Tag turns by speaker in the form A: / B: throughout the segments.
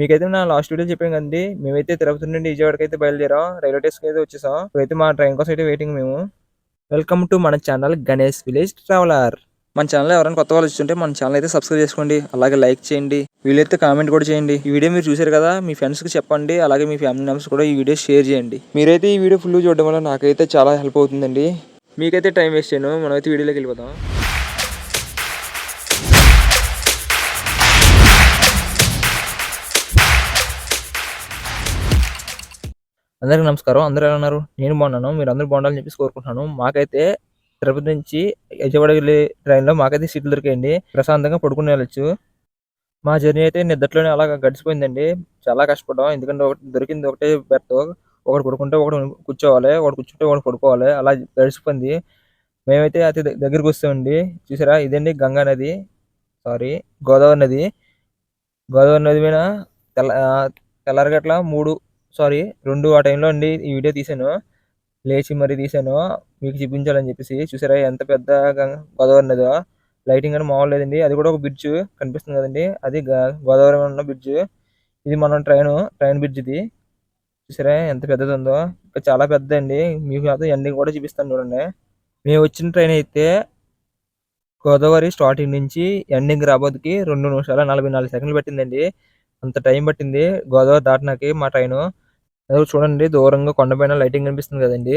A: మీకైతే నా last video చెప్పాను కదండి. మేమైతే తిరుపతి నుండి విజయవాడకి అయితే బయలుదేరాం. రైల్వే స్టేషన్కి అయితే వచ్చేసాం. ఇప్పుడైతే మా ట్రైన్ కోసం అయితే వెయిటింగ్ మేము. వెల్కమ్ టు మన ఛానల్ గణేష్ విలేజ్ ట్రావెలర్ మన ఛానల్ ఎవరైనా కొత్త వాళ్ళు చూస్తుంటే మన ఛానల్ అయితే సబ్స్క్రైబ్ చేసుకోండి. అలాగే లైక్ చేయండి. వీలైతే కామెంట్ కూడా చేయండి. ఈ వీడియో మీరు చూసారు కదా మీ ఫ్రెండ్స్కి చెప్పండి. అలాగే మీ ఫ్యామిలీ మెంబర్స్ కూడా ఈ వీడియో షేర్ చేయండి. మీరైతే ఈ వీడియో ఫుల్ చూడడం వల్ల నాకైతే చాలా హెల్ప్ అవుతుందండి. మీకైతే టైం వేస్ట్ చేయను. మనమైతే వీడియోలోకి వెళ్ళిపోతాం అందరికీ నమస్కారం. అందరూ ఎలా ఉన్నారు? నేను బాగున్నాను. మీరు అందరూ బాగుండాలని చెప్పేసి కోరుకుంటున్నాను. మాకైతే తిరుపతి నుంచి విజయవాడ వెళ్ళే ట్రైన్లో మాకైతే సీట్లు దొరికాయండి. ప్రశాంతంగా పడుకుని వెళ్ళొచ్చు. మా జర్నీ అయితే నిద్దట్లోనే అలా గడిచిపోయిందండి. చాలా కష్టపడ్డాం. ఎందుకంటే ఒకటి దొరికింది ఒకటే బెర్త్ ఒకటి పడుకుంటే ఒకటి కూర్చోవాలి. ఒకటి కూర్చుంటే ఒకటి పడుకోవాలి. అలా గడిచిపోయింది. మేమైతే అతి దగ్గరికి వస్తామండి. చూసారా? ఇదండి గంగా నది. సారీ గోదావరి నది. గోదావరి నది మీద తెల్ల ఆ, తెల్లారగట్ల మూడు సారీ రెండు ఆ టైంలో అండి ఈ వీడియో తీశాను లేచి మరీ తీశాను మీకు చూపించాలని చెప్పేసి. చూసారా ఎంత పెద్ద గోదావరి నదో లైటింగ్ అని మామూలు లేదండి. అది కూడా ఒక బ్రిడ్జ్ కనిపిస్తుంది కదండి. అది గ- గోదావరి ఉన్న బ్రిడ్జ్ ఇది మనం ట్రైన్ ట్రైన్ బ్రిడ్జ్ ఇది. చూసారా ఎంత పెద్దది ఉందో. ఇంకా చాలా పెద్ద అండి. మీకు అయితే ఎండింగ్ కూడా చూపిస్తాను చూడండి. మేము వచ్చిన ట్రైన్ అయితే గోదావరి స్టార్టింగ్ నుంచి ఎండింగ్ రాబోతుకి రెండు నిమిషాల నలభై నాలుగు సెకండ్లు పట్టిందండి. అంత టైం పట్టింది. గోదావరి దాటినాకి మా ట్రైను చూడండి దూరంగా కొండపైన లైటింగ్ కనిపిస్తుంది కదండి.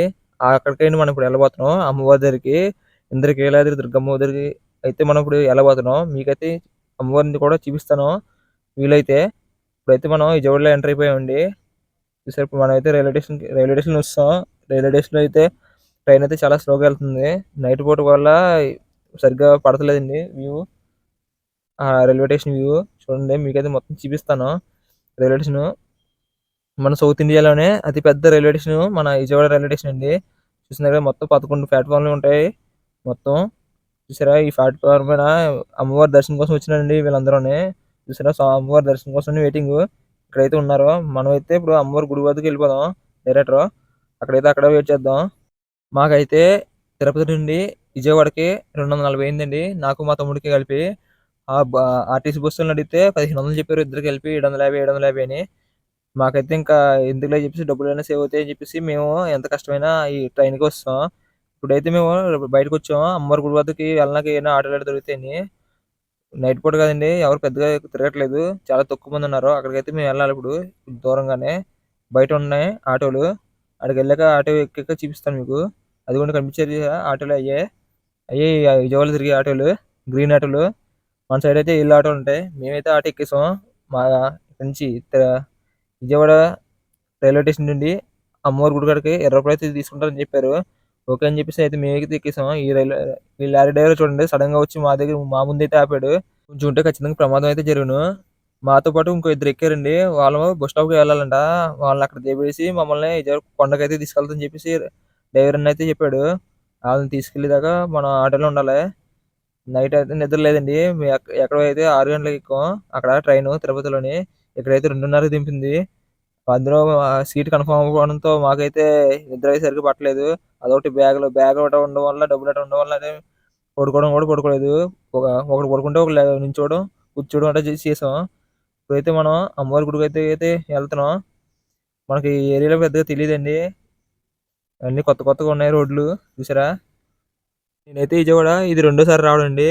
A: అక్కడికైనా మనం ఇప్పుడు వెళ్ళబోతున్నాం. అమ్మవారి దగ్గరికి ఇంద్రకీలాద్రి దుర్గమ్మ దగ్గరికి అయితే మనం ఇప్పుడు వెళ్ళబోతున్నాం. మీకైతే అమ్మవారిని కూడా చూపిస్తాను. వీలైతే ఇప్పుడైతే మనం విజయవాడలో ఎంటర్ అయిపోయామండి. చూసారు ఇప్పుడు మనం అయితే రైల్వే స్టేషన్ రైల్వే స్టేషన్ వస్తాం. రైల్వే స్టేషన్ అయితే ట్రైన్ అయితే చాలా స్లోగా వెళ్తుంది. నైట్ పూట వల్ల సరిగ్గా పడతలేదండి వ్యూ. ఆ రైల్వే స్టేషన్ వ్యూ చూడండి మీకైతే మొత్తం చూపిస్తాను. రైల్వే స్టేషన్ మన సౌత్ ఇండియాలోనే అతి పెద్ద రైల్వే స్టేషన్ మన విజయవాడ రైల్వే స్టేషన్ అండి. చూసిన మొత్తం పదకొండు ప్లాట్ఫామ్లు ఉంటాయి మొత్తం. చూసారా ఈ ప్లాట్ఫామ్ మీద అమ్మవారి దర్శనం కోసం వచ్చినారండి వీళ్ళందరూనే. చూసారా అమ్మవారి దర్శనం కోసం వెయిటింగ్ ఇక్కడైతే ఉన్నారు మనమైతే ఇప్పుడు అమ్మవారి గుడి వద్దకు వెళ్ళిపోదాం డైరెక్టర్ అక్కడైతే అక్కడ వెయిట్ చేద్దాం. మాకైతే తిరుపతి నుండి విజయవాడకి రెండు వందల నలభై అయిందండి. నాకు మా తమ్ముడికి కలిపి. ఆ ఆర్టీసీ బస్సులను అడిగితే పదిహేను వందలు చెప్పారు. ఇద్దరు కలిపి ఏడు వందల యాభై ఏడు వందల యాభై అని. మాకైతే ఇంకా ఎందుకులే చెప్పేసి డబ్బులైనా సేవ్ అవుతాయి అని చెప్పేసి మేము ఎంత కష్టమైనా ఈ ట్రైన్కి వస్తాం. ఇప్పుడైతే మేము బయటకు వచ్చాం. అమ్మవారి గుడి వద్దకి వెళ్ళడానికి ఏమైనా ఆటోలు ఆడ దొరుకుతాయని నైట్ పూట కదండి ఎవరు పెద్దగా తిరగట్లేదు. చాలా తక్కువ మంది ఉన్నారు. అక్కడికైతే మేము వెళ్ళాలి ఇప్పుడు దూరంగానే. బయట ఉన్నాయి ఆటోలు. అక్కడికి వెళ్ళాక ఆటో ఎక్కాక చూపిస్తాను మీకు. అది కూడా కనిపించేది ఆటోలు అయ్యే. అయ్యే విజయవాడ తిరిగే ఆటోలు గ్రీన్ ఆటోలు. మన సైడ్ అయితే ఇల్లు ఆటోలు ఉంటాయి. మేమైతే ఆటో ఎక్కేసాం. మా ఇక్కడి నుంచి విజయవాడ రైల్వే స్టేషన్ నుండి అమ్మవారి గుడి కాడికి ఇరవై రూపాయలు అయితే తీసుకుంటారని చెప్పారు. ఓకే అని చెప్పేసి అయితే మేమైతే ఎక్కేసాం ఈ రైల్వే ఈ లారీ డ్రైవర్ చూడండి సడన్గా వచ్చి మా దగ్గర మా ముందు అయితే ఆపాడు. కొంచెం ఉంటే ఖచ్చితంగా ప్రమాదం అయితే జరుగును. మాతో పాటు ఇంకో ఇద్దరు ఎక్కారండి. వాళ్ళు బస్ స్టాప్కి వెళ్ళాలంట. వాళ్ళని అక్కడ దిగేసి మమ్మల్ని విజయవాడ కొండకైతే తీసుకెళ్తామని చెప్పేసి డ్రైవర్ అన్న అయితే చెప్పాడు. వాళ్ళని తీసుకెళ్ళేదాకా మనం ఆటోలో ఉండాలి. నైట్ అయితే నిద్ర లేదండి. మేము అయితే ఆరు గంటలకు ఎక్కువ అక్కడ ట్రైన్ తిరుపతిలోని ఇక్కడైతే రెండున్నరకు దింపింది. అందులో సీట్ కన్ఫర్మ్ అవ్వడంతో మాకైతే నిద్ర అయితే సరిగ్గా పట్టలేదు. అదొకటి బ్యాగ్లో బ్యాగ్ ఒకటి ఉండడం వల్ల డబ్బులు అట్లా ఉండడం వల్ల అదే పడుకోవడం కూడా పడుకోలేదు. ఒక ఒకటి పడుకుంటే ఒక నించోవడం కూర్చోవడం అంటే చేసి చేసాం. ఇప్పుడైతే మనం అమ్మవారి గుడికి అయితే అయితే వెళ్తున్నాం. మనకి ఏరియాలో పెద్దగా తెలియదండి. అన్నీ కొత్త కొత్తగా ఉన్నాయి రోడ్లు చూసారా? నేనైతే విజయవాడ ఇది రెండోసారి రావడం అండి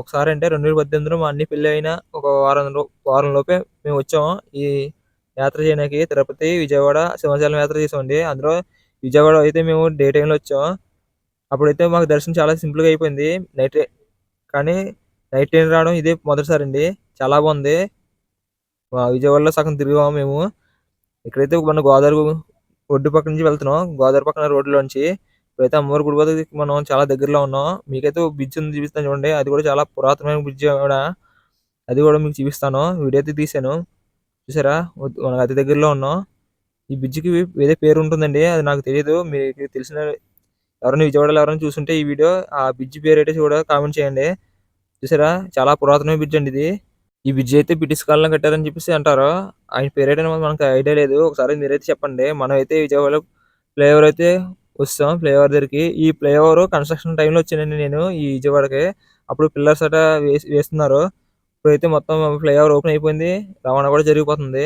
A: ఒకసారి అంటే రెండు వేల పద్దెనిమిదిలో మా అన్ని పెళ్ళి అయిన ఒక వారం వారం లోపే మేము వచ్చాము. ఈ యాత్ర చేయడానికి తిరుపతి విజయవాడ సింహాచలం యాత్ర చేసామండి అందులో విజయవాడ అయితే మేము డే టైంలో వచ్చాం అప్పుడైతే మాకు దర్శనం చాలా సింపుల్గా అయిపోయింది. నైట్ కానీ నైట్ ట్రైన్ రావడం ఇదే మొదటిసారి అండి. చాలా బాగుంది. విజయవాడలో సగం తిరిగాము మేము. ఇక్కడైతే మన గోదావరి ఒడ్డు పక్క నుంచి వెళ్తున్నాం. గోదావరి పక్కన రోడ్లోంచి ఇప్పుడైతే అమ్మవారి గుడి వద్దకి మనం చాలా దగ్గరలో ఉన్నాం. మీకైతే బ్రిడ్జ్ ఉంది చూపిస్తాను చూడండి. అది కూడా చాలా పురాతనమైన బ్రిడ్జ్ కూడా అది కూడా మీకు చూపిస్తాను. వీడియో అయితే తీసాను చూసారా? వద్- మనకు అతి దగ్గరలో ఉన్నాం. ఈ బ్రిడ్జ్కి ఏదో పేరు ఉంటుందండి. అది నాకు తెలియదు మీకు తెలిసిన ఎవరైనా విజయవాడలో ఎవరైనా చూస్తుంటే ఈ వీడియో ఆ బ్రిడ్జ్ పేరు అయితే కూడా కామెంట్ చేయండి. చూసారా? చాలా పురాతనమైన బ్రిడ్జ్ అండి ఇది. ఈ బ్రిడ్జ్ అయితే బ్రిటిష్ కాలంలో కట్టారని చెప్పేసి అంటారు. ఆయన పేరు అయితే మనకు ఐడియా లేదు. ఒకసారి మీరైతే చెప్పండి. మనం అయితే విజయవాడలో ఫ్లైఓవర్ అయితే వస్తాం ఫ్లైఓవర్ దగ్గరికి. ఈ ఫ్లైఓవర్ కన్స్ట్రక్షన్ టైంలో వచ్చానండి నేను ఈ విజయవాడకి. అప్పుడు పిల్లర్స్ అట వేసి వేస్తున్నారు. ఇప్పుడైతే మొత్తం ఫ్లైఓవర్ ఓపెన్ అయిపోయింది. రవాణా కూడా జరిగిపోతుంది.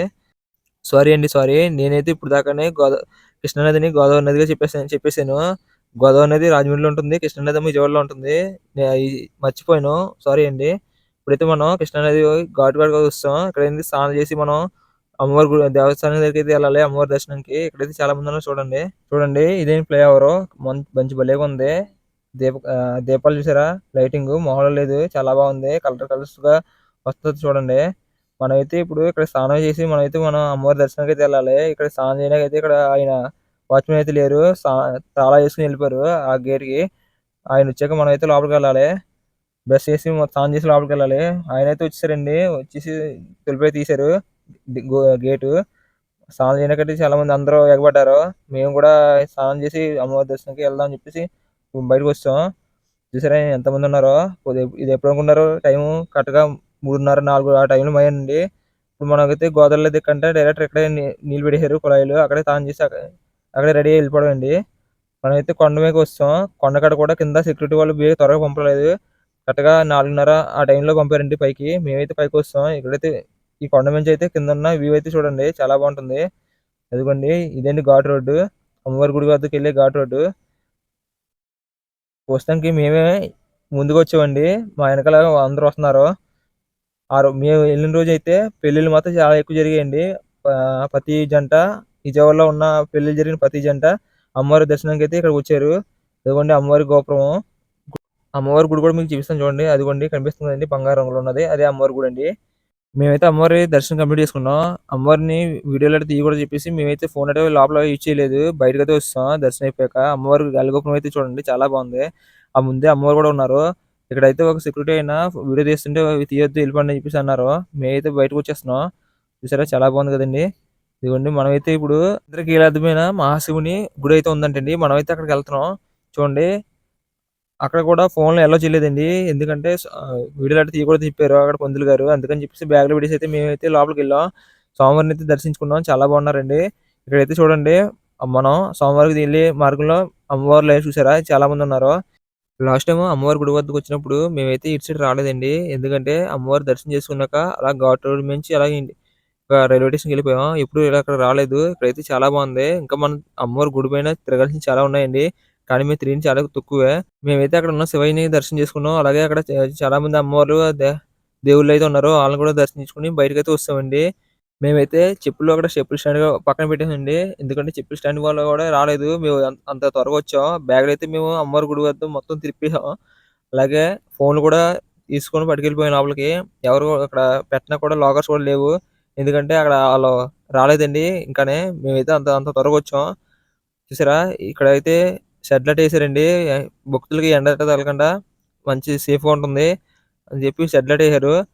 A: సారీ అండి సారీ. నేనైతే ఇప్పుడు దాకానే గోదా కృష్ణా నదిని గోదావరి నదిగా చెప్పేసాను చెప్పేసాను గోదావరి నది రాజమండ్రిలో ఉంటుంది కృష్ణా నది విజయవాడలో ఉంటుంది. మర్చిపోయాను. సారీ అండి. ఇప్పుడైతే మనం కృష్ణా నది ఘాట్ ఘాట్ వస్తాం. ఇక్కడ స్నానం చేసి మనం అమ్మవారి గుడి దేవస్థానం దగ్గరికి అయితే వెళ్ళాలి. అమ్మవారి దర్శనానికి ఇక్కడైతే చాలా మంది ఉన్నారు. చూడండి. చూడండి ఇదేం ఫ్లైఓవర్. మంచి భలేగా ఉంది. దీప ఆ, దీపాలు చూసారా? లైటింగ్ మామూలు లేదు. చాలా బాగుంది. కలర్ కలర్స్గా వస్తుంది చూడండి. మనమైతే ఇప్పుడు ఇక్కడ స్నానం చేసి మనమైతే మనం అమ్మవారి దర్శనానికి అయితే వెళ్ళాలి. ఇక్కడ స్నానం చేయడానికి అయితే ఇక్కడ ఆయన వాచ్మెన్ అయితే లేరు. తాళా వేసుకుని వెళ్ళిపోయారు ఆ గేట్కి. ఆయన వచ్చాక మనం అయితే లోపలికి వెళ్ళాలి. బ్రష్ చేసి స్నానం చేసి లోపలికి వెళ్ళాలి. ఆయన అయితే వచ్చేసారండి. వచ్చేసి తలుపు తీశారు. గేటు. స్నానం చేయడానికి చాలా మంది అందరూ ఎగబడ్డారు. మేము కూడా స్నానం చేసి అమ్మవారి దర్శనంకి వెళ్దాం అని చెప్పేసి బయటకు వచ్చాం. చూసారా ఎంతమంది ఉన్నారో? ఇది- ఎప్పుడు అనుకున్నారు? టైం కరెక్ట్గా మూడున్నర నాలుగు ఆ టైంలో అయ్యండి ఇప్పుడు మనకైతే గోదావరిలో దిక్కంటే డైరెక్ట్ ఇక్కడే నీళ్ళు పెట్టేశారు కుళాయిలు. అక్కడే స్నానం చేసి అక్కడ- అక్కడే రెడీ అయ్యి వెళ్ళిపోవడం అండి. మనమైతే కొండ మీద వస్తాం కొండకాడ కూడా కింద సెక్యూరిటీ వాళ్ళు బేగా త్వరగా పంపలేదు. కరెక్ట్గా నాలుగున్నర ఆ టైంలో పంపారండి పైకి. మేమైతే పైకి వస్తాం. ఇక్కడైతే ఈ కొండ నుంచి అయితే కింద ఉన్న వ్యూ అయితే చూడండి. చాలా బాగుంటుంది. అదిగోండి ఇదండి ఘాట్ రోడ్డు? అమ్మవారి గుడి వద్దకు వెళ్ళే ఘాట్ రోడ్డు. ప్రస్తుతానికి మేమే ముందుకు వచ్చామండి. మా వెనకాల అందరూ వస్తున్నారు. ఆ మేము వెళ్ళిన రోజు అయితే పెళ్ళిళ్ళు మాత్రం చాలా ఎక్కువ జరిగాయండి. ప్రతి జంట విజయవాడలో ఉన్న పెళ్ళిళ్ళు జరిగిన ప్రతి జంట అమ్మవారి దర్శనానికి అయితే ఇక్కడ వచ్చారు. అదిగోండి అమ్మవారి గోపురం అమ్మవారి గుడి కూడా మీకు చూపిస్తాను చూడండి. అదిగోండి కనిపిస్తుందండి బంగారు రంగులో ఉన్నది. అదే అమ్మవారి గుడి అండి మేమైతే అమ్మవారి దర్శనం కంప్లీట్ చేసుకున్నాం. అమ్మవారిని వీడియోలో అయితే కూడా చెప్పేసి మేమైతే ఫోన్ అయితే లోపల యూజ్ చేయలేదు. బయటకు అయితే వస్తాం. దర్శనం అయిపోయాక అమ్మవారి గల్గోపురం అయితే చూడండి చాలా బాగుంది. ఆ ముందే అమ్మవారు కూడా ఉన్నారు. ఇక్కడైతే ఒక సెక్యూరిటీ అయినా వీడియో తీస్తుంటే తీయొద్దు వెళ్ళిపోండి అని చెప్పేసి అన్నారు. మేమైతే బయటకు వచ్చేస్తున్నాం. చూసారా చాలా బాగుంది కదండి. ఇదిగోండి మనమైతే ఇప్పుడు ఇంద్రకీలాద్మైన మహాశివుని గుడి అయితే ఉందంటండి. మనమైతే అక్కడికి వెళ్తున్నాం. చూడండి అక్కడ కూడా ఫోన్లో ఎలా చేయలేదండి. ఎందుకంటే వీడియోలు అయితే తీయకూడదు చెప్పారు అక్కడ పందులు గారు. అందుకని చెప్పేసి బ్యాగ్లో పెట్టేసి అయితే మేమైతే లోపలికి వెళ్ళాం. స్వామివారిని అయితే దర్శించుకున్నాం. చాలా బాగున్నారండి. ఇక్కడైతే చూడండి. మనం సోమవారికి వెళ్ళే మార్గంలో అమ్మవారు లైవ్ చూసారా? చాలా మంది ఉన్నారు. లాస్ట్ టైం అమ్మవారి గుడి వద్దకు వచ్చినప్పుడు మేమైతే ఇటు సైడ్ రాలేదండి. ఎందుకంటే అమ్మవారి దర్శనం చేసుకున్నాక అలా ఘాట్ రోడ్ నుంచి అలా రైల్వే స్టేషన్కి వెళ్ళిపోయాం. ఎప్పుడు ఇలా అక్కడ రాలేదు. ఇక్కడైతే చాలా బాగుంది. ఇంకా మనం అమ్మవారి గుడి పైన తిరగాల్సిన చాలా ఉన్నాయండి. కానీ మేము తిరిగి చాలా తక్కువే. మేమైతే అక్కడ ఉన్న శివయ్యని దర్శనం చేసుకున్నాం. అలాగే అక్కడ చాలా మంది అమ్మవారు దే- దేవుళ్ళు అయితే ఉన్నారు. వాళ్ళని కూడా దర్శించుకుని బయటకు అయితే వస్తామండి. మేమైతే చెప్పులు అక్కడ చెప్పుల స్టాండ్ పక్కన పెట్టేసండి ఎందుకంటే చెప్పుల స్టాండ్ వాళ్ళు కూడా రాలేదు. మేము అంత- త్వరగా వచ్చాం. బ్యాగులు అయితే మేము అమ్మవారి గుడి వద్ద మొత్తం తిరిపేసాం. అలాగే ఫోన్లు కూడా తీసుకొని పట్టుకెళ్ళిపోయిన లోపలికి. ఎవరు అక్కడ పెట్టినా కూడా లాకర్స్ కూడా లేవు. ఎందుకంటే అక్కడ వాళ్ళు రాలేదండి. ఇంకానే మేమైతే అంత అంత త్వరగా వచ్చాం. చూసారా? ఇక్కడ అయితే షెడ్లెట్ వేసారండి. భక్తులకి ఎండ తగలకుండా మంచి సేఫ్గా ఉంటుంది అని చెప్పి షెడ్లెట్ వేసారు.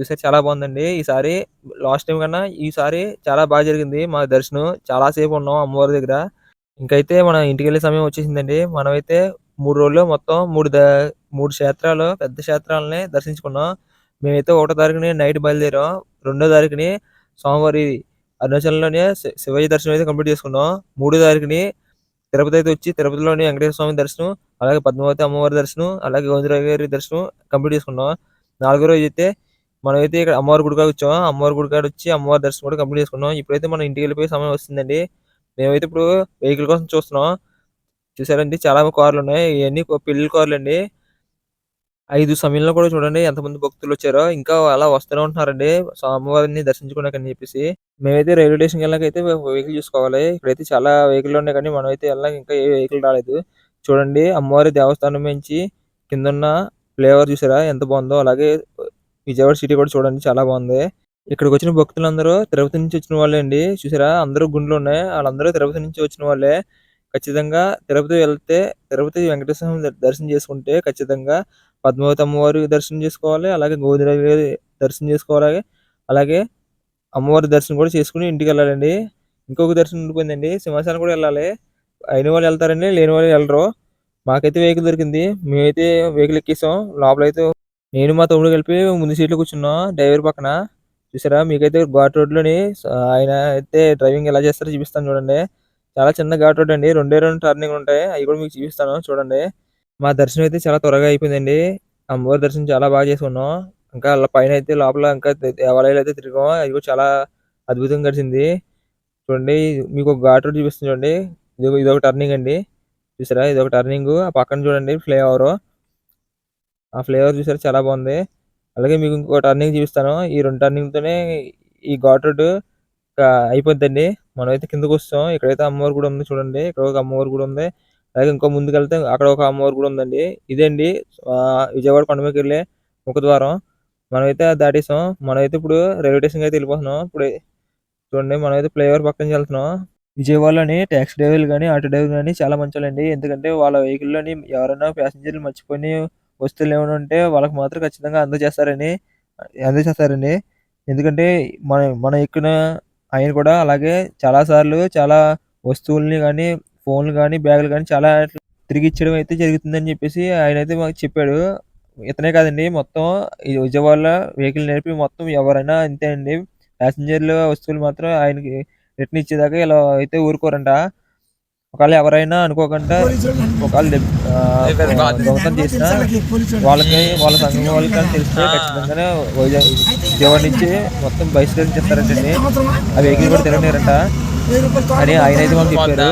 A: చూసారు చాలా బాగుందండి. ఈసారి లాస్ట్ టైం కన్నా ఈసారి చాలా బాగా జరిగింది మా దర్శనం. చాలా సేపు ఉన్నాం అమ్మవారి దగ్గర. ఇంకైతే మనం ఇంటికి వెళ్ళే సమయం వచ్చేసిందండి. మనమైతే మూడు రోజులు మొత్తం మూడు ద మూడు క్షేత్రాలు పెద్ద క్షేత్రాలని దర్శించుకున్నాం. మేమైతే ఒకటో తారీఖుని నైట్ బయలుదేరాం. రెండో తారీఖుని సోమవారి అరుణాచలంలోనే శి- శివయ్య దర్శనం అయితే కంప్లీట్ చేసుకున్నాం. మూడో తారీఖుని తిరుపతి అయితే వచ్చి తిరుపతిలోని వెంకటేశ్వర స్వామి దర్శనం అలాగే పద్మావతి అమ్మవారి దర్శనం అలాగే గోవిందరావు గారి దర్శనం కంప్లీట్ చేసుకున్నాం. నాలుగో రోజు అయితే మనమైతే ఇక్కడ అమ్మవారి గుడికాడ వచ్చాం. అమ్మవారి గుడి కాడ వచ్చి అమ్మవారి దర్శనం కూడా కంప్లీట్ చేసుకున్నాం. ఇప్పుడైతే మనం ఇంటికి వెళ్ళిపోయే సమయం వస్తుందండి. మేమైతే ఇప్పుడు వెహికల్ కోసం చూస్తున్నాం. చూసారండి చాలా కార్లు ఉన్నాయి. ఇవన్నీ పెళ్ళి కార్లు అండి ఐదు సమయంలో కూడా చూడండి ఎంతమంది భక్తులు వచ్చారో. ఇంకా అలా వస్తూనే ఉంటున్నారండి. స్వామివారిని దర్శించుకున్నాకని చెప్పేసి మేమైతే రైల్వే స్టేషన్కి వెళ్ళాక అయితే వెహికల్ చూసుకోవాలి. ఇక్కడైతే చాలా వెహికల్ ఉన్నాయి కానీ మనం అయితే వెళ్ళాక ఇంకా ఏ వెహికల్ రాలేదు. చూడండి అమ్మవారి దేవస్థానం నుంచి కింద ఉన్న ఫ్లేవర్ చూసారా? ఎంత బాగుందో. అలాగే విజయవాడ సిటీ కూడా చూడండి చాలా బాగుంది. ఇక్కడికి వచ్చిన భక్తులందరూ తిరుపతి నుంచి వచ్చిన వాళ్ళే అండి. చూసారా? అందరూ గుండ్లు ఉన్నాయి. వాళ్ళందరూ తిరుపతి నుంచి వచ్చిన వాళ్ళే. ఖచ్చితంగా తిరుపతి వెళ్తే తిరుపతి వెంకటేశ్వర దర్శనం చేసుకుంటే ఖచ్చితంగా పద్మావతి అమ్మవారి దర్శనం చేసుకోవాలి అలాగే గోదావరి దర్శనం చేసుకోవాలి అలాగే అమ్మవారి దర్శనం కూడా చేసుకుని ఇంటికి వెళ్ళాలండి. ఇంకొక దర్శనం ఉండిపోయిందండి. సింహాసనం కూడా వెళ్ళాలి. అయిన వాళ్ళు వెళ్తారండి లేని వాళ్ళు వెళ్ళరు. మాకైతే వెహికల్ దొరికింది. మేమైతే వెహికల్ ఎక్కేసాం. లోపలైతే నేను మా తమ్ముడు కలిపి ముందు సీట్లో కూర్చున్నాం డ్రైవర్ పక్కన. చూసారా? మీకైతే ఘాట్ రోడ్లోని ఆయన అయితే డ్రైవింగ్ ఎలా చేస్తారో చూపిస్తాను చూడండి. చాలా చిన్న ఘాట్ రోడ్ అండి. రెండే రెండు టర్నింగ్ ఉంటాయి. అవి కూడా మీకు చూపిస్తాను చూడండి. మా దర్శనం అయితే చాలా త్వరగా అయిపోయిందండి అమ్మవారి దర్శనం చాలా బాగా చేసుకున్నాం ఇంకా అలా పైన అయితే లోపల ఇంకా దేవాలయాలు అయితే తిరిగాం. అది కూడా చాలా అద్భుతంగా గడిచింది. చూడండి మీకు ఒక ఘాట్ రోడ్ చూపిస్తుంది చూడండి. ఇది ఇదొక టర్నింగ్ అండి. చూసారా ఇదొక టర్నింగ్. ఆ పక్కన చూడండి ఫ్లైఓవర్. ఆ ఫ్లైఓవర్ చూసారా చాలా బాగుంది. అలాగే మీకు ఇంకో టర్నింగ్ చూపిస్తాను. ఈ రెండు టర్నింగ్‌తోనే ఈ ఘాట్ రోడ్ అయిపోద్దండి. మనమైతే కిందకొచ్చేసాం. ఇక్కడైతే అమ్మవారి కూడా ఉంది చూడండి. ఇక్కడ ఒక అమ్మవారి కూడా ఉంది. అలాగే ఇంకో ముందుకెళ్తే అక్కడ ఒక అమ్మవారు కూడా ఉందండి. ఇదే అండి విజయవాడ కొండ మీదకెళ్ళే ముఖద్వారం. మనమైతే దాటేసాం. మనమైతే ఇప్పుడు రైల్వే స్టేషన్‌కి అయితే వెళ్ళిపోతున్నాం. ఇప్పుడు చూడండి మనమైతే ఫ్లైఓవర్ పక్క నుంచి వెళ్తున్నాం. విజయవాడలోని ట్యాక్సీ డ్రైవర్లు కానీ ఆటో డ్రైవర్లు కానీ చాలా మంచోళ్ళండి. ఎందుకంటే వాళ్ళ వెహికల్‌లోని ఎవరైనా ప్యాసింజర్‌లు మర్చిపోయి వస్తువులు ఏమైనా ఉంటే వాళ్ళకి మాత్రం ఖచ్చితంగా అందజేస్తారని అందజేస్తారండి. ఎందుకంటే మన మనం ఎక్కిన ఆయన కూడా అలాగే చాలా సార్లు చాలా వస్తువుల్ని కానీ ఫోన్‌లు కానీ బ్యాగులు కానీ చాలా తిరిగిచ్చడం అయితే జరుగుతుందని చెప్పేసి ఆయన అయితే మాకు చెప్పాడు. ఇతనే కాదండి మొత్తం ఈ విజయవాడలో వెహికల్ నడిపి మొత్తం ఎవరైనా అంతే అండి. ప్యాసింజర్లు వస్తువులు మాత్రం ఆయనకి రిటర్న్ ఇచ్చేదాకా ఇలా అయితే ఊరుకోరంట. ఒకవేళ ఎవరైనా అనుకోకుండా ఒకవేళ చేసిన దొంగతనం వాళ్ళకి వాళ్ళ సంఘం వాళ్ళకి కానీ తెలిస్తే ఖచ్చితంగానే వైజాగ్ విజయవాడ నుంచి మొత్తం బహిష్కరించేస్తారంటండి. ఆ వెహికల్ కూడా తిరగలేరంట అని ఆయనైతే మాకు చెప్పారు.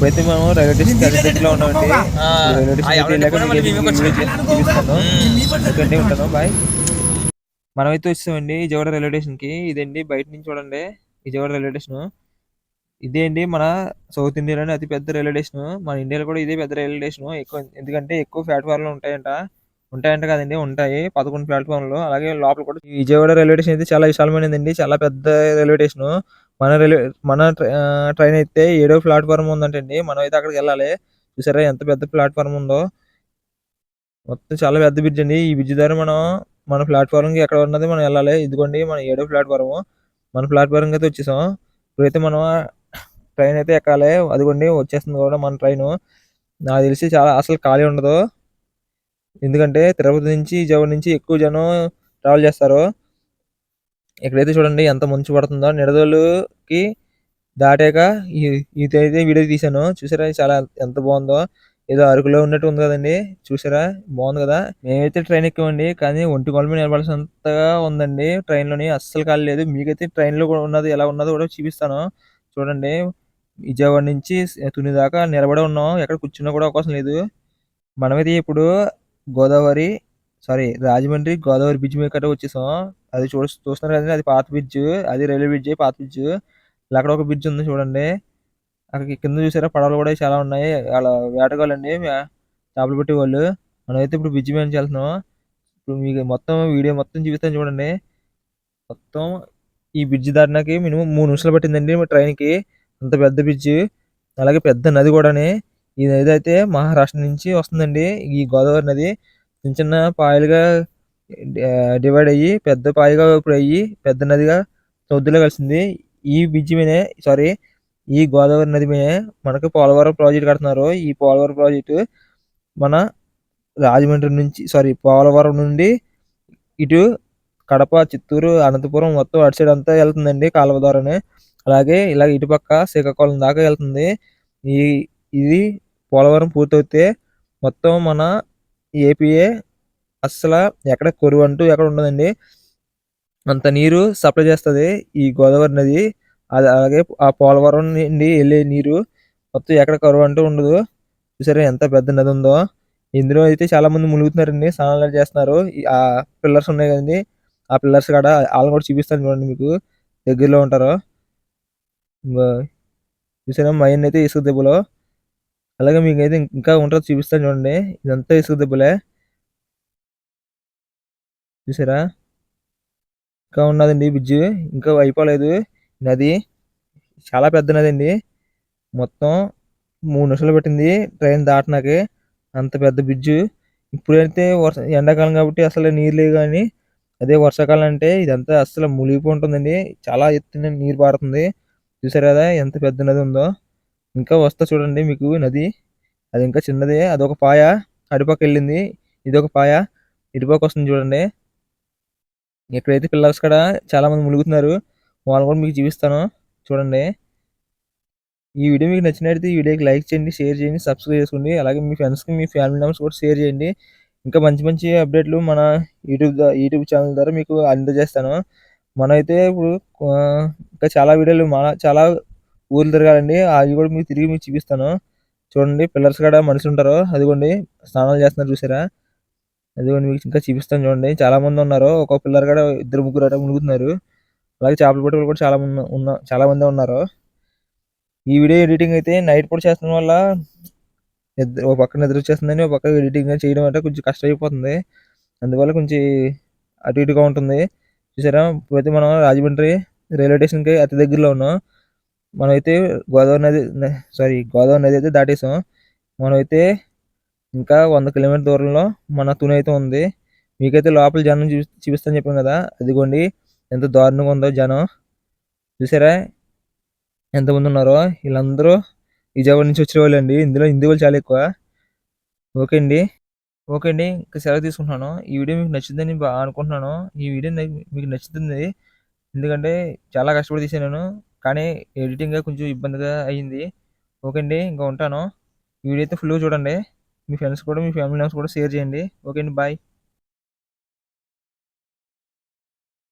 A: ఇప్పుడైతే మేము రైల్వే స్టేషన్‌కి అతి దగ్గరలో ఉన్నామండి. రైల్వే అండి ఉంటాను. బాయ్. మనమైతే వచ్చేసామండి విజయవాడ రైల్వే స్టేషన్‌కి. ఇదండి బయట నుంచి చూడండి విజయవాడ రైల్వే స్టేషను. ఇదే అండి మన సౌత్ ఇండియాలోనే అతి పెద్ద రైల్వే స్టేషను. మన ఇండియాలో కూడా ఇదే పెద్ద రైల్వే స్టేషను. ఎక్కువ ఎందుకంటే ఎక్కువ ప్లాట్‌ఫార్మ్‌లు ఉంటాయంట. ఉంటాయంట కాదండి ఉంటాయి. 11 ప్లాట్‌ఫార్మ్‌లు. అలాగే లోపల కూడా ఈ విజయవాడ రైల్వే స్టేషన్ అయితే చాలా విశాలమైనదండి. చాలా పెద్ద రైల్వే స్టేషను. మన రైల్వే మన ట్రైన్ అయితే ఏడో ప్లాట్‌ఫార్మ్ ఉందంటండి. అక్కడికి వెళ్ళాలి చూసారా ఎంత పెద్ద ప్లాట్ఫారం ఉందో. మొత్తం చాలా పెద్ద బ్రిడ్జ్ అండి. ఈ బ్రిడ్జ్ ద్వారా మనం మన ప్లాట్‌ఫార్మ్‌కి ఎక్కడ ఉన్నది మనం వెళ్ళాలి ఇదిగోండి మన ఏడో ప్లాట్ఫారం మన ప్లాట్‌ఫార్మ్‌కి అయితే వచ్చేసాం. ఇప్పుడైతే మనం ట్రైన్ అయితే ఎక్కాలి. అదిగోండి వచ్చేస్తుంది కూడా మన ట్రైను. నాకు తెలిసి చాలా అసలు ఖాళీ ఉండదు. ఎందుకంటే తిరుపతి నుంచి, విజయవాడ నుంచి ఎక్కువ జనం ట్రావెల్ చేస్తారు. ఇక్కడైతే చూడండి ఎంత మంచు పడుతుందో. నిడదవోలుకి దాటాక ఈ ఇదైతే వీడియో తీశాను. చూసారా చాలా ఎంత బాగుందో. ఏదో అరకులో ఉన్నట్టు ఉంది కదండి చూసారా బాగుంది కదా! మేమైతే ట్రైన్ ఎక్కామండి. కానీ ఒంటిగోల మీద నిలబడాల్సినంతగా ఉందండి ట్రైన్‌లోని. అస్సలు కాలేదు లేదు. మీకైతే ట్రైన్‌లో కూడా ఉన్నది ఎలా ఉన్నదో కూడా చూపిస్తాను. చూడండి. విజయవాడ నుంచి తుని దాకా నిలబడి ఉన్నాం. ఎక్కడ కూర్చున్నా కూడా అవకాశం లేదు. మనమైతే ఇప్పుడు గోదావరి సారీ రాజమండ్రి గోదావరి బ్రిడ్జ్ కట్ట వచ్చేసాం. అది చూడ చూస్తున్నారు కదండీ అది పాత బ్రిడ్జ్. అది రైల్వే బ్రిడ్జ్ పాత బ్రిడ్జ్. అక్కడ ఒక బ్రిడ్జ్ ఉంది చూడండి. అక్కడ కింద చూసారా పడవలు కూడా చాలా ఉన్నాయి. వాళ్ళ వేటగాళ్ళండి చేపలు చేపలు పట్టేవాళ్ళు. మనమైతే ఇప్పుడు బ్రిడ్జ్ మీద వెళ్తున్నాం. ఇప్పుడు మీకు మొత్తం వీడియో మొత్తం చూపిస్తాను చూడండి. మొత్తం ఈ బ్రిడ్జ్ దాటినాకి మినిమం మూడు నిమిషాలు పట్టిందండి ట్రైన్‌కి. అంత పెద్ద బ్రిడ్జ్. అలాగే పెద్ద నది కూడాని. ఈ నది అయితే మహారాష్ట్ర నుంచి వస్తుందండి. ఈ గోదావరి నది. చిన్న చిన్న పాయలుగా డివైడ్ అయ్యి పెద్ద పాయగా ఇప్పుడు అయ్యి పెద్ద నదిగా సముద్రంలో కలిసింది. ఈ బ్రిడ్జ్ మీదే సారీ ఈ గోదావరి నది మీద మనకు పోలవరం ప్రాజెక్ట్ కడుతున్నారు. ఈ పోలవరం ప్రాజెక్టు మన రాజమండ్రి నుంచి సారీ పోలవరం నుండి ఇటు కడప, చిత్తూరు, అనంతపురం మొత్తం అటు సైడ్ అంతా వెళ్తుందండి కాలువ ద్వారానే. అలాగే ఇలా ఇటుపక్క శ్రీకాకుళం దాకా వెళ్తుంది. ఈ ఇది పోలవరం పూర్తయితే మొత్తం మన ఏపీఏ అస్సలు ఎక్కడ కరువు అంటూ ఎక్కడ ఉండదండి. అంత నీరు సప్లై చేస్తుంది ఈ గోదావరి నది. అది అలాగే ఆ పోలవరం నుండి వెళ్ళే నీరు మొత్తం ఎక్కడ కరువు అంటూ ఉండదు. చూసారా ఎంత పెద్ద నది ఉందో. ఇందులో అయితే చాలా మంది మునుగుతున్నారండి. స్నానాలు చేస్తున్నారు. ఆ పిల్లర్స్ ఉన్నాయి కదండీ. ఆ పిల్లర్స్ కాడ వాళ్ళని కూడా చూపిస్తాను చూడండి మీకు. దగ్గరలో ఉంటారు. చూసారా మా అయితే ఇసుక దెబ్బలో. అలాగే మీకు అయితే ఇంకా ఉంటది చూపిస్తాను చూడండి. ఇదంతా ఇసుక దెబ్బలే. చూసారా? ఇంకా ఉన్నదండి బ్రిడ్జ్. ఇంకా అయిపోలేదు నది. చాలా పెద్ద నదండి. మొత్తం మూడు నిమిషాలు పెట్టింది ట్రైన్ దాటినాకే అంత పెద్ద బ్రిడ్జ్. ఇప్పుడైతే వర్ష ఎండాకాలం కాబట్టి అసలు నీరు లేవు కానీ అదే వర్షాకాలం అంటే ఇదంతా అసలు మునిగిపోతుందండి చాలా ఎత్తున నీరు పారుతుంది. చూసారా ఎంత పెద్ద నది ఉందో. ఇంకా వస్తా చూడండి మీకు నది. అది ఇంకా చిన్నదే. అదొక పాయ. అటుపక్క ఇది ఇదొక పాయ. ఇటుపక్క వస్తుంది చూడండి. ఎక్కడైతే పిల్లర్స్ కాడ చాలామంది ములుగుతున్నారు వాళ్ళని కూడా మీకు చూపిస్తాను. చూడండి. ఈ వీడియో మీకు నచ్చినట్లయితే ఈ వీడియోకి లైక్ చేయండి, షేర్ చేయండి, సబ్స్క్రైబ్ చేసుకోండి. అలాగే మీ ఫ్రెండ్స్‌కి, మీ ఫ్యామిలీ మెంబర్స్ కూడా షేర్ చేయండి. ఇంకా మంచి మంచి అప్డేట్లు మన యూట్యూబ్ యూట్యూబ్ ఛానల్ ద్వారా మీకు అందజేస్తాను. మనమైతే ఇప్పుడు ఇంకా చాలా వీడియోలు మన చాలా ఊర్లు తిరగాలండి. అవి కూడా మీకు తిరిగి మీకు చూపిస్తాను. చూడండి పిల్లర్స్ కాడ మనుషులుంటారు. అదిగోండి స్నానాలు చేస్తున్నారు చూసారా? అదిగోండి మీకు ఇంకా చూపిస్తాను చూడండి. చాలా మందున్నారు. ఒక పిల్లర్ కాడ ఇద్దరు, ముగ్గురు అట మునుగుతున్నారు. అలాగే చేపలు పట్టేవాళ్ళు కూడా చాలా మంది ఉన్న చాలామంది ఉన్నారు. ఈ వీడియో ఎడిటింగ్ అయితే నైట్ పూట చేస్తున్న వల్ల నిద్ర ఒక పక్క నిద్ర వచ్చేస్తుందని, ఒక పక్క ఎడిటింగ్ చేయడం అంటే కొంచెం కష్టమైపోతుంది. అందువల్ల కొంచెం అటు ఇటుగా ఉంటుంది. చూసారా? ఇప్పుడైతే మనం రాజమండ్రి రైల్వే స్టేషన్‌కి అతి దగ్గరలో ఉన్నాం. మనమైతే గోదావరి నది సారీ గోదావరి నది అయితే దాటేసాం. మనమైతే ఇంకా వంద కిలోమీటర్ దూరంలో మన తుని అయితే ఉంది. మీకైతే లోపల జనం చూపి చూపిస్తాను చెప్పాను కదా! అదిగోండి ఎంత దారుణంగా ఉందో జనం. చూసారా? ఎంతమంది ఉన్నారో వీళ్ళందరూ విజయవాడ నుంచి వచ్చినోళ్ళండి. ఇందులో హిందీ వాళ్ళు చాలా ఎక్కువ. ఓకే అండి. ఓకే అండి. ఇంకా సెలవు తీసుకుంటున్నాను. ఈ వీడియో మీకు నచ్చిందని బాగా అనుకుంటున్నాను. ఈ వీడియో మీకు నచ్చుతుంది. ఎందుకంటే చాలా కష్టపడి తీశాను నేను. కానీ ఎడిటింగ్ కొంచెం ఇబ్బందిగా అయింది. ఓకే అండి. ఇంకా ఉంటాను. వీడియో అయితే ఫుల్‌గా చూడండి. మీ ఫ్రెండ్స్ కూడా, మీ ఫ్యామిలీ మెంబర్స్ కూడా షేర్ చేయండి. ఓకే అండి. బాయ్.